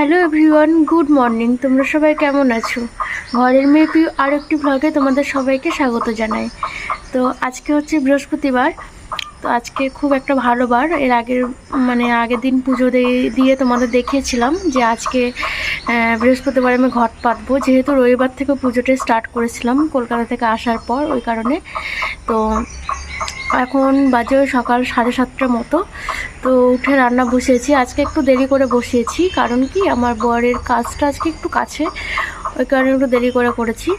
Hello everyone good morning তোমরা সবাই কেমন আছো? ঘরের মেয়ে প্রিয় আর একটি ব্লগে তোমাদের সবাইকে স্বাগত জানাই। তো আজকে হচ্ছে বৃহস্পতিবার। তো আজকে খুব একটা ভালো বার। এর আগের মানে আগের দিন পুজো দিয়ে- তোমাদের দেখিয়েছিলাম যে আজকে বৃহস্পতিবার আমি ঘট পাতবো। যেহেতু রবিবার থেকে পুজোটা স্টার্ট করেছিলাম কলকাতা থেকে আসার পর, ওই কারণে। তো এখন বাজে সকাল সাড়ে সাতটার মতো। তো উঠে রান্না বসিয়েছি। আজকে একটু দেরি করে বসিয়েছি, কারণ কি আমার বরের কাজটা আজকে একটু কাছে, ওই কারণে একটু দেরি করে করেছি।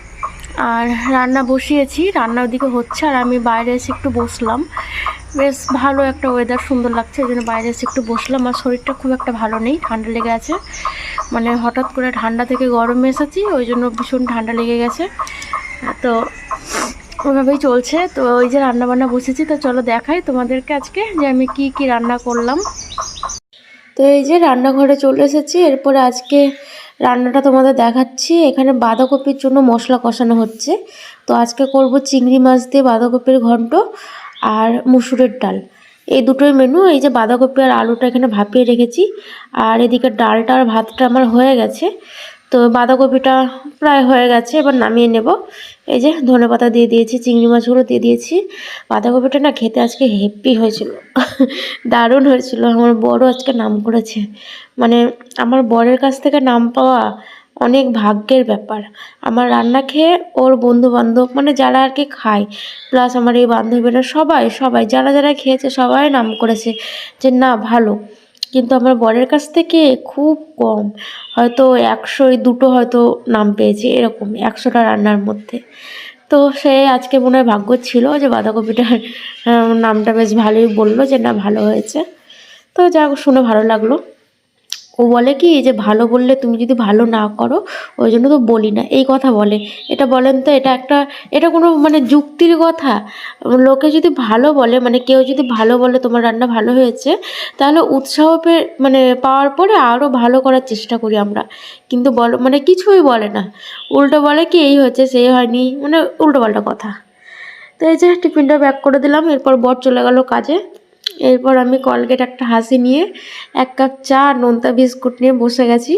আর রান্না বসিয়েছি, রান্না ওদিকে হচ্ছে, আর আমি বাইরে এসে একটু বসলাম। বেশ ভালো একটা ওয়েদার সুন্দর লাগছে ওই জন্য বাইরে এসে একটু বসলাম। আর শরীরটা খুব একটা ভালো নেই, ঠান্ডা লেগে আছে। মানে হঠাৎ করে ঠান্ডা থেকে গরমে এসেছি, ওই জন্য ভীষণ ঠান্ডা লেগে গেছে। তো ওইভাবেই চলছে। তো ওই যে রান্না বান্না বসেছি, তো চলো দেখাই তোমাদেরকে আজকে যে আমি কি কি রান্না করলাম। তো এই যে রান্নাঘরে চলে এসেছি, এরপরে আজকে রান্নাটা তোমাদের দেখাচ্ছি। এখানে বাঁধাকপির জন্য মশলা কষানো হচ্ছে। তো আজকে করব চিংড়ি মাছ দিয়ে বাঁধাকপির ঘন্ট আর মুসুরের ডাল। এই দুটোই মেনু এই যে বাঁধাকপি আর আলুটা এখানে ভাপিয়ে রেখেছি। আর এদিকে ডালটা আর ভাতটা আমার হয়ে গেছে। তো বাঁধাকপিটা প্রায় হয়ে গেছে, এবার নামিয়ে নেব। এই যে ধনে পাতা দিয়ে দিয়েছি, চিংড়ি মাছগুলো দিয়ে দিয়েছি। বাঁধাকপিটা না খেতে আজকে হেপি হয়েছিল, দারুণ হয়েছিল। আমার বড় আজকে নাম করেছে। মানে আমার বরের কাছ থেকে নাম পাওয়া অনেক ভাগ্যের ব্যাপার। আমার রান্না খেয়ে ওর বন্ধু বান্ধব মানে যারা আর কি খায় প্লাস আমার এই বান্ধবীরা সবাই সবাই, যারা যারা খেয়েছে সবাই নাম করেছে যে না, ভালো। কিন্তু আমার বরের কাছ থেকে খুব কম। হয়তো একশোই দুটো হয়তো নাম পেয়েছি, এরকম একশোটা রান্নার মধ্যে। তো সে আজকে মনে হয় ভাগ্য ছিল যে বাঁধাকপিটার নামটা বেশ ভালোই বলল যে না, ভালো হয়েছে। তো যা শুনে ভালো লাগল। ও বলে কি যে ভালো বললে তুমি যদি ভালো না করো, ওই জন্য তো বলি না। এই কথা বলে। এটা বলেন তো, এটা একটা, এটা কোনো মানে যুক্তির কথা। লোকে যদি ভালো বলে মানে কেউ যদি ভালো বলে, তোমার রান্না ভালো হয়েছে, তাহলে উৎসাহ পেয়ে মানে পাওয়ার পরে আরও ভালো করার চেষ্টা করি আমরা। কিন্তু বলো মানে কিছুই বলে না। উল্টো বলে কি, এই হয়েছে, সেই হয়নি। মানে উল্টো পাল্টা কথা। তো এই যে টিফিনটা ব্যাক করে দিলাম, এরপর বর চলে গেল কাজে। এরপর আমি কলগেট একটা হাসি নিয়ে এক কাপ চা আর নোনতা বিস্কুট নিয়ে বসে গেছি।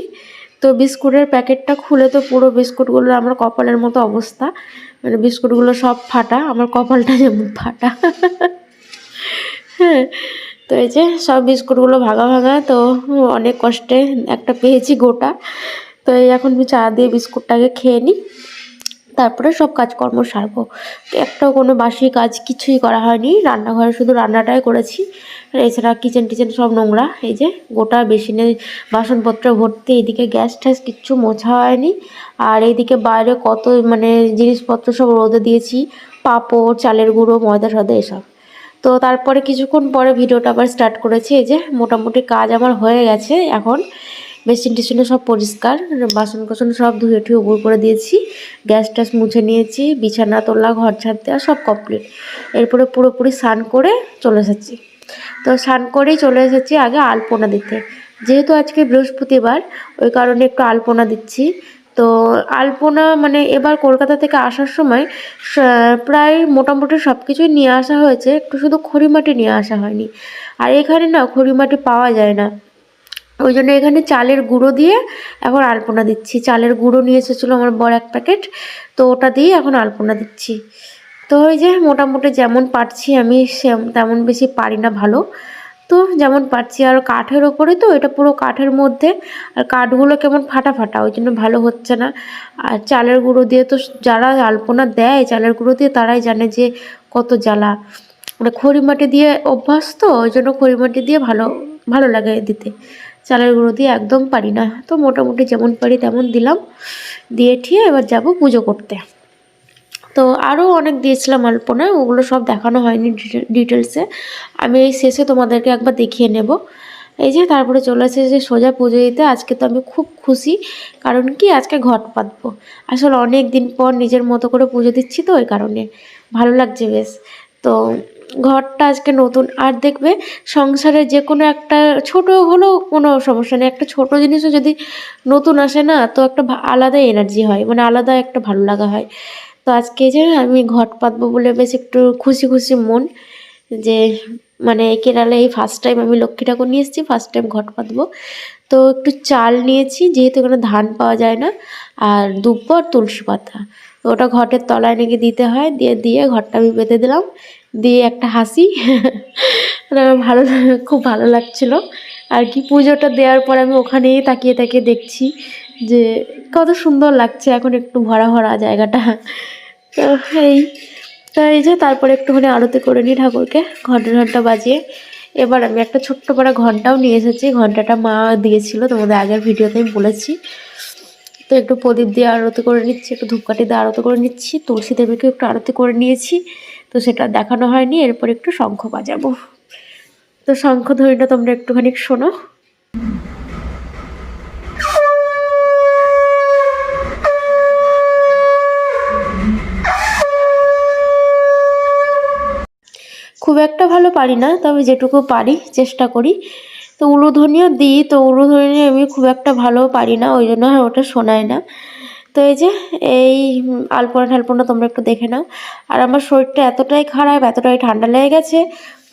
তো বিস্কুটের প্যাকেটটা খুলে তো পুরো বিস্কুটগুলো আমার কপালের মতো অবস্থা। মানে বিস্কুটগুলো সব ফাটা, আমার কপালটা যেমন ফাটা। হ্যাঁ তো এই যে সব বিস্কুটগুলো ভাগা ভাগা, তো অনেক কষ্টে একটা পেয়েছি গোটা। তো এই এখন চা দিয়ে বিস্কুটটাকে খেয়ে নিই। তারপরে সব কাজকর্ম সারবো। একটাও কোনো বাসি কাজ কিছুই করা হয়নি। রান্নাঘরে শুধু রান্নাটাই করেছি। আর এছাড়া কিচেন টিচেন সব নোংরা। এই যে গোটা বেসিনে বাসনপত্র ভর্তি, এইদিকে গ্যাস ট্যাস কিচ্ছু মোছা হয়নি। আর এইদিকে বাইরে কত মানে জিনিসপত্র সব রোদে দিয়েছি। পাঁপড়, চালের গুঁড়ো, ময়দা সদা এসব। তো তারপরে কিছুক্ষণ পরে ভিডিওটা আবার স্টার্ট করেছি। এই যে মোটামুটি কাজ আমার হয়ে গেছে এখন। বেসিন টেসিনে সব পরিষ্কার। বাসন কোসন সব ধুয়ে ঠুয়ে উপর করে দিয়েছি। গ্যাস ট্যাস মুছে নিয়েছি, বিছানা, তোলা, ঘর ঝাড় দেওয়া সব কমপ্লিট এরপরে পুরোপুরি স্নান করে চলে এসেছি। তো স্নান করেই চলে এসেছি আগে আলপনা দিতে। যেহেতু আজকে বৃহস্পতিবার, ওই কারণে একটু আলপনা দিচ্ছি। তো আলপনা মানে এবার কলকাতা থেকে আসার সময় প্রায় মোটামুটি সব কিছুই নিয়ে আসা হয়েছে। একটু শুধু খড়িমাটি নিয়ে আসা হয়নি। আর এখানে না খড়িমাটি পাওয়া যায় না। ওই জন্য এখানে চালের গুঁড়ো দিয়ে এখন আলপনা দিচ্ছি। চালের গুঁড়ো নিয়ে এসেছিল আমার বড় এক প্যাকেট, তো ওটা দিয়ে এখন আলপনা দিচ্ছি। তো ওই যে মোটামুটি যেমন পারছি আমি তেমন বেশি পারি না ভালো। তো যেমন পারছি আর কাঠের ওপরে তো এটা পুরো কাঠের মধ্যে, আর কাঠগুলো কেমন ফাটা ফাটা, ওই জন্য ভালো হচ্ছে না। আর চালের গুঁড়ো দিয়ে তো যারা আলপনা দেয়, চালের গুঁড়ো দিয়ে তারাই জানে যে কত জ্বালা। মানে খড়ি মাটি দিয়ে অভ্যাস তো, ওই জন্য খড়ি মাটি দিয়ে ভালো ভালো লাগে দিতে। চালের গুঁড়ো দিয়ে একদম পারি না। তো মোটামুটি যেমন পারি তেমন দিলাম। দিয়ে ঠিয়ে এবার যাব পুজো করতে। তো আরও অনেক দিয়েছিলাম আলপনা, ওগুলো সব দেখানো হয়নি ডিটেলসে। আমি এই শেষে তোমাদেরকে একবার দেখিয়ে নেব। এই যে তারপরে চলে আসে যে সোজা পুজো দিতে। আজকে তো আমি খুব খুশি, কারণ কি আজকে ঘট পাতবো। আসলে অনেক দিন পর নিজের মতো করে পুজো দিচ্ছি তো ওই কারণে। ভালো লাগছে বেশ। তো ঘরটা আজকে নতুন। আর দেখবে সংসারে যে কোনো একটা ছোট হলেও কোনো সমস্যা নেই। একটা ছোট জিনিসও যদি নতুন আসে না, তো একটা আলাদা এনার্জি হয়। মানে আলাদা একটা ভালো লাগা হয়। তো আজকে যে আমি ঘট পাতবো বলে বেশ একটু খুশি খুশি মন যে মানে কেরালে এই ফার্স্ট টাইম আমি লক্ষ্মী ঠাকুর নিয়ে এসেছি ফার্স্ট টাইম ঘট পাতবো তো একটু চাল নিয়েছি, যেহেতু এখানে ধান পাওয়া যায় না, আর আর তুলসী পাতা। তো ওটা ঘটের তলায় নাকি দিতে হয়, দিয়ে দিয়ে ঘরটা আমি পেতে দিলাম। দিয়ে একটা হাসি মানে ভালো, খুব ভালো লাগছিল। আর কি পুজোটা দেওয়ার পর আমি ওখানেই তাকিয়ে তাকিয়ে দেখছি যে কত সুন্দর লাগছে এখন একটু ভরা ভরা জায়গাটা। তো এই তো এই যে তারপরে একটুখানি আরতি করে নিই ঠাকুরকে, ঘণ্টা ঘণ্টা বাজিয়ে। এবার আমি একটা ছোট্ট বড় ঘন্টাও নিয়ে এসেছি, ঘন্টাটা মা দিয়েছিল, তোমাদের আগের ভিডিওতে আমি বলেছি। তো একটু প্রদীপ দিয়ে আরতি করে নিচ্ছি, একটু ধূপকাঠি দিয়ে আরতি করে নিচ্ছি, তুলসী দেবীকে একটু আরতি করে নিয়েছি। তো সেটা দেখানো হয়নি, এরপর একটু শঙ্খ বাজাবো। তো শঙ্খ ধ্বনিটা তোমরা একটুখানি শোনো। খুব একটা ভালো পারি না, তবে যেটুকু পারি, চেষ্টা করি। তো উলুধ্বনিও দিই, তো উলুধ্বনি আমি খুব একটা ভালো পারি না, ওই জন্য আর ওটা শোনায় না। তো এই যে, এই আলপনা ঠালপনা তোমরা একটু দেখে নাও। আর আমার শরীরটা এতটাই খারাপ, এতটাই ঠান্ডা লেগে গেছে,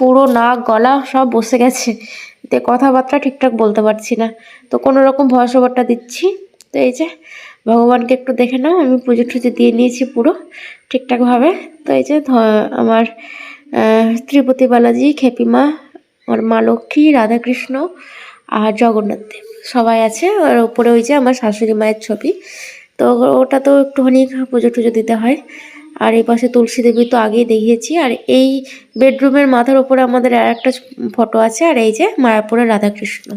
পুরো নাক, গলা সব বসে গেছে। তো কথাবার্তা ঠিকঠাক বলতে পারছি না। তো কোনো রকম ভয়েস দিচ্ছি। তো এই যে, ভগবানকে একটু দেখে নাও, আমি পুজো টুজো দিয়ে নিয়েছি পুরো ঠিকঠাকভাবে। তো এই যে আমার ত্রিপতি বালাজি খেপিমা, আমার মা লক্ষ্মী, রাধাকৃষ্ণ আর জগন্নাথ দেব। সবাই আছে আর ওপরে ওই যে আমার শাশুড়ি মায়ের ছবি। তো ওটা তো একটুখানি পুজো টুজো দিতে হয়। আর এই পাশে তুলসী দেবী তো আগেই দেখিয়েছি। আর এই বেডরুমের মাথার ওপরে আমাদের আর একটা ফটো আছে, আর এই যে মায়াপুরের রাধাকৃষ্ণ।